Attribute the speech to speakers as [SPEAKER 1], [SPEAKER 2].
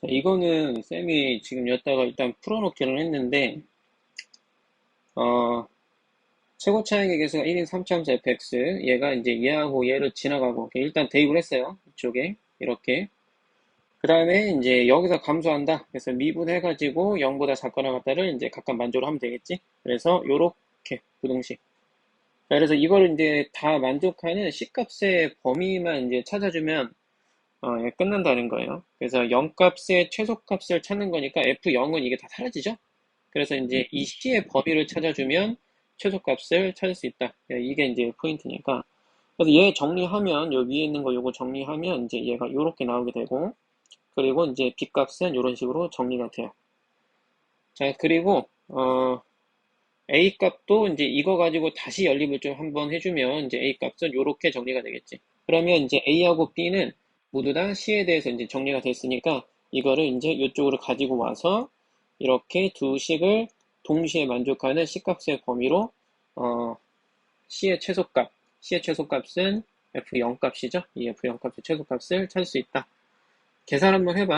[SPEAKER 1] 자, 이거는 쌤이 지금 여기다가 일단 풀어놓기는 했는데, 어, 최고 차익의 개수가 1인 3차함수 fx, 얘가 이제 얘하고 얘를 지나가고, 일단 대입을 했어요. 이쪽에. 이렇게. 그 다음에 이제 여기서 감소한다. 그래서 미분해 가지고 0보다 작거나 같다를 이제 각각 만족을 하면 되겠지. 그래서 요렇게 부동식. 자, 그래서 이거를 이제 다 만족하는 C값의 범위만 이제 찾아주면 어, 예, 끝난다는 거예요. 그래서 0값의 최소값을 찾는 거니까 F0은 이게 다 사라지죠? 그래서 이제 이 C의 범위를 찾아주면 최소값을 찾을 수 있다. 예, 이게 이제 포인트니까. 그래서 얘 정리하면, 요 위에 있는 거 요거 정리하면 이제 얘가 요렇게 나오게 되고, 그리고 이제 B값은 이런 식으로 정리가 돼요. 자, 그리고, 어, A 값도 이제 이거 가지고 다시 연립을 좀 한번 해주면 이제 A 값은 요렇게 정리가 되겠지. 그러면 이제 A하고 B는 모두 다 C에 대해서 이제 정리가 됐으니까 이거를 이제 이쪽으로 가지고 와서 이렇게 두 식을 동시에 만족하는 C값의 범위로 어, C의 최소값, C의 최소값은 F0 값이죠. 이 F0 값의 최소값을 찾을 수 있다. 계산 한번 해봐.